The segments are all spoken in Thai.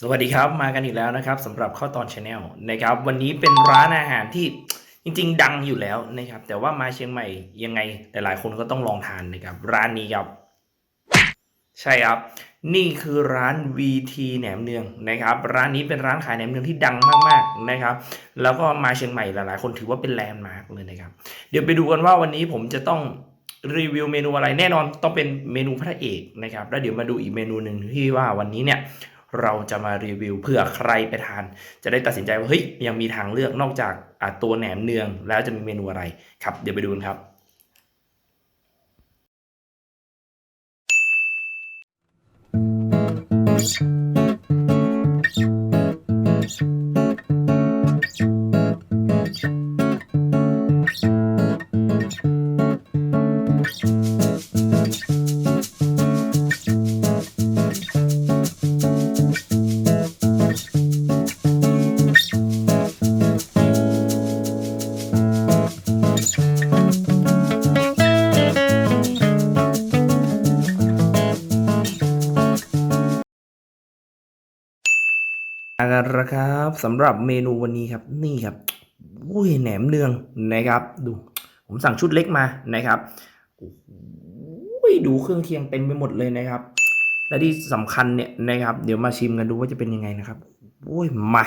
สวัสดีครับมากันอีกแล้วนะครับสำหรับข้าวตอนชาแนลนะครับวันนี้เป็นร้านอาหารที่จริง ๆ ดังอยู่แล้วนะครับ แต่ว่ามาเชียงใหม่ยังไงหลายๆคนก็ต้องลองทานนะครับ ร้านนี้ครับ ใช่ครับ นี่คือร้าน VT แหนมเนืองนะครับ ร้านนี้เป็นร้านขายแหนมเนืองที่ดังมากๆนะครับ แล้วก็มาเชียงใหม่หลายๆ คนถือว่าเป็นแลนด์มาร์กเลยนะครับ เดี๋ยวไปดูกันว่าวันนี้ผมจะต้องรีวิวเมนูอะไรแน่นอนต้องเป็นเมนูพระเอกนะครับ แล้วเดี๋ยวมาดูอีกเมนูหนึ่งที่ว่าวันนี้เนี่ย เราจะมารีวิวเพื่อใครไปทาน จะได้ตัดสินใจว่าเฮ้ยยังมีทางเลือกนอกจากตัวแหนมเนือง แล้วจะมีเมนูอะไรครับเดี๋ยวไปดูกันครับม กันแล้วครับสำหรับเมนูวันนี้ครับนี่ครับอุ้ยแหนมเนืองนะครับ ดู ผมสั่งชุดเล็กมานะครับอุ้ยดูเครื่องเคียงเต็มไปหมดเลยนะครับ และที่สำคัญเนี่ยนะครับ เดี๋ยวมาชิมกันดูว่าจะเป็นยังไงนะครับอุ้ยมา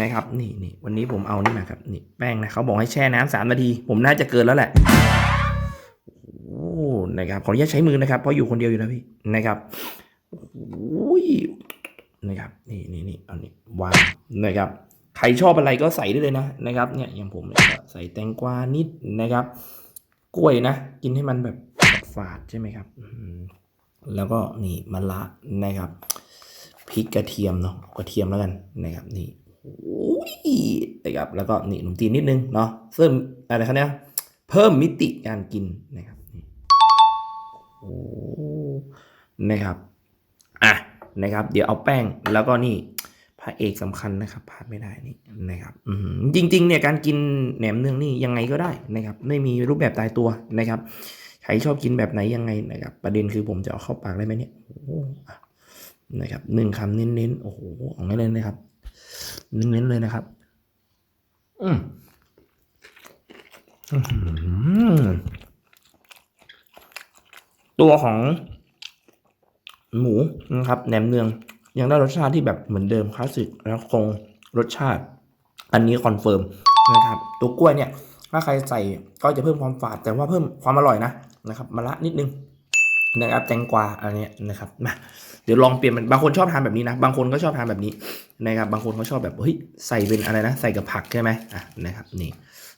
นะครับ นี่นี่วันนี้ผมเอานี่มาครับนี่แป้งนะเขาบอกให้แช่น้ำสามนาที ผมน่าจะเกินแล้วแหละโอ้นะครับขออนุญาตใช้มือนะครับเพราะอยู่คนเดียวอยู่นะพี่นะครับอุ้ย นะครับนี่นี่นี่เอานี่วาง นะครับใครชอบอะไรก็ใส่ได้เลยนะนะครับเนี่ยอย่างผมเนี่ยใส่แตงกวานิดนะครับ กล้วยนะ กินให้มันแบบฝาดใช่ไหมครับแล้วก็นี่มะระนะครับพริกกระเทียมเนาะกระเทียมแล้วกันนะครับนี่โอ้ยนะครับแล้วก็นี่ขนมจีนนิดนึงเนาะเพิ่มอะไรครับเนี่ยเพิ่มมิติการกินนะครับโอ้นะครับอะนะครับ เดี๋ยวเอาแป้งแล้วก็นี่ ระเอกสำคัญนะครับพลาดไม่ได้นี่นะครับจริงๆเนี่ยการกินแหนมเนืองนี่ยังไงก็ได้นะครับไม่มีรูปแบบตายตัวนะครับใครชอบกินแบบไหนยังไงนะครับ ประเด็นคือผมจะเอาเข้าปากได้ไหมเนี่ยโอ้โหนะครับหนึ่งคำเน้นๆโอ้โหเอางั้นเลยนะครับเน้นๆเลยนะครับ อืมตัวของหมูนะครับแหนมเนือง ยังได้รสชาติที่แบบเหมือนเดิมคลาสสิกแล้วคงรสชาติ อันนี้คอนเฟิร์มนะครับตัวกล้วยเนี่ยถ้าใครใส่ก็จะเพิ่มความฝาดแต่ว่าเพิ่มความอร่อยนะนะครับมะระนิดนึงนะครับแตงกวาอันนี้นะครับมาเดี๋ยวลองเปลี่ยนบางคนชอบทานแบบนี้นะบางคนก็ชอบทานแบบนี้นะครับบางคนเขาชอบแบบเฮ้ยใส่เป็นอะไรนะ ใส่กับผักใช่ไหมอะนะครับนี่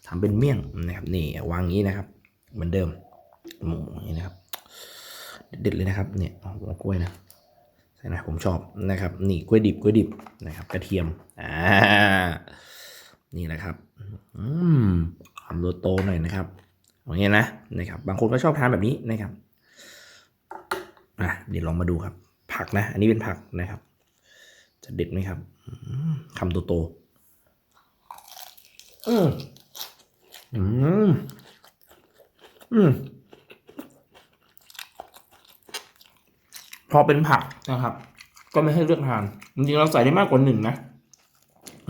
ทำเป็นเมี่ยงนะครับนี่วางงี้นะครับ เหมือนเดิมหมูอย่างนี้นะครับ เด็ดเลยนะครับเนี่ยเอาหัวกล้วยนะ ใช่นะผมชอบนะครับ นี่กล้วยดิบกล้วยดิบนะครับ กระเทียมอ่านี่นะครับอืมทำโตๆหน่อยนะครับอย่างเงี้ยนะนะครับ บางคนก็ชอบทานแบบนี้นะครับอะเดี๋ยวลองมาดูครับ ผักนะ อันนี้เป็นผักนะครับ จะเด็ดไหมครับคำโตๆอืมอืมอืม พอเป็นผักนะครับ ก็ไม่ให้เลือกทานจริงๆเราใส่ได้มากกว่าหนึ่งนะ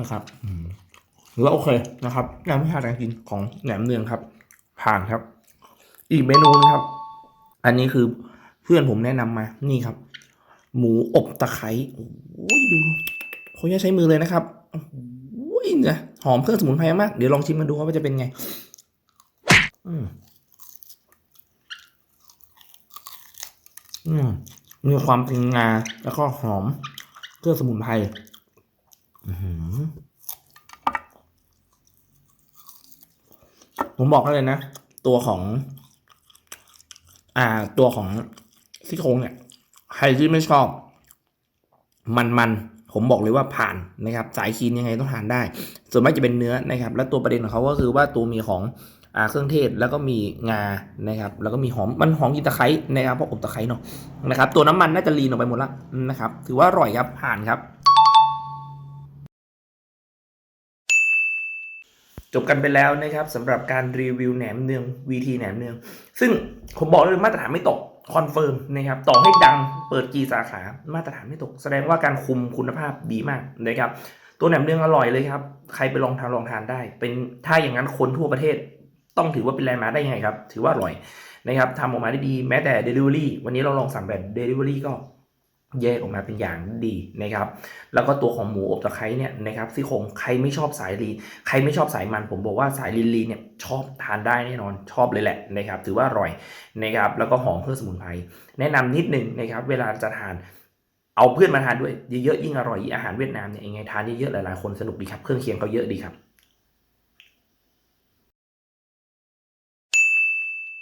นะครับอืมถือว่าโอเคนะครับงานวิชาการกินของแหนมเนืองครับ ผ่านครับ อีกเมนูนะครับ อันนี้คือเพื่อนผมแนะนำมา นี่ครับ หมูอบตะไคร้โอ้ยดูเขาจะใช้มือเลยนะครับโอ้ยเนี่ยหอมเครื่องสมุนไพรมาก เดี๋ยวลองชิมกันดูว่าจะเป็นไง อืมอืม มีความเป็นงา แล้วก็หอมเครื่องสมุนไพรอื้อหือผมบอกให้เลยนะ ตัวของ อ่า ตัวของซี่โครงเนี่ย ใครที่ไม่ชอบ มันมันๆผมบอกเลยว่าผ่านนะครับ สายคีนยังไงต้องทานได้ ส่วนมากจะเป็นเนื้อนะครับ และตัวประเด็นของเขาก็คือว่าตัวมีของอ่า เครื่องเทศแล้วก็มีงานะครับ แล้วก็มีหอมมันหอมกินตะไคร้นะครับเพราะอบตะไคร้เนาะนะครับ ตัวน้ำมันน่าจะลีนออกไปหมดละนะครับ ถือว่าอร่อยครับผ่านครับจบกันไปแล้วนะครับสำหรับการรีวิวแหนมเนืองวีทีแหนมเนือง ซึ่งผมบอกเลยมาตรฐานไม่ตกคอนเฟิร์มนะครับต่อให้ดังเปิดกี่สาขามาตรฐานไม่ตก แสดงว่าการคุมคุณภาพดีมากนะครับตัวแหนมเนืองอร่อยเลยครับ ใครไปลองทานลองทานได้ เป็นถ้าอย่างนั้นคนทั่วประเทศ ต้องถือว่าเป็นแลนด์มาร์คได้ยังไงครับ ถือว่าอร่อยนะครับทำออกมาได้ดีแม้แต่ Delivery วันนี้เราลองสั่งแบบ Delivery ก็แยกออกมาเป็นอย่างดีนะครับ แล้วก็ตัวของหมูอบตะไคร้เนี่ยนะครับซี่โครงใครไม่ชอบสายลีนใครไม่ชอบสายมัน ผมบอกว่าสายลีนลีนเนี่ยชอบทานได้แน่นอนชอบเลยแหละนะครับ ถือว่าอร่อยนะครับ แล้วก็หอมเพื่องสมุนไพรแนะนำนิดนึงนะครับ เวลาจะทานเอาเพื่อนมาทานด้วยเยอะๆยิ่งอร่อยอาหารเวียดนามเนี่ยยังไงทานเยอะๆหลายๆคนสนุกดีครับเครื่องเคียงเขาเยอะดีครับ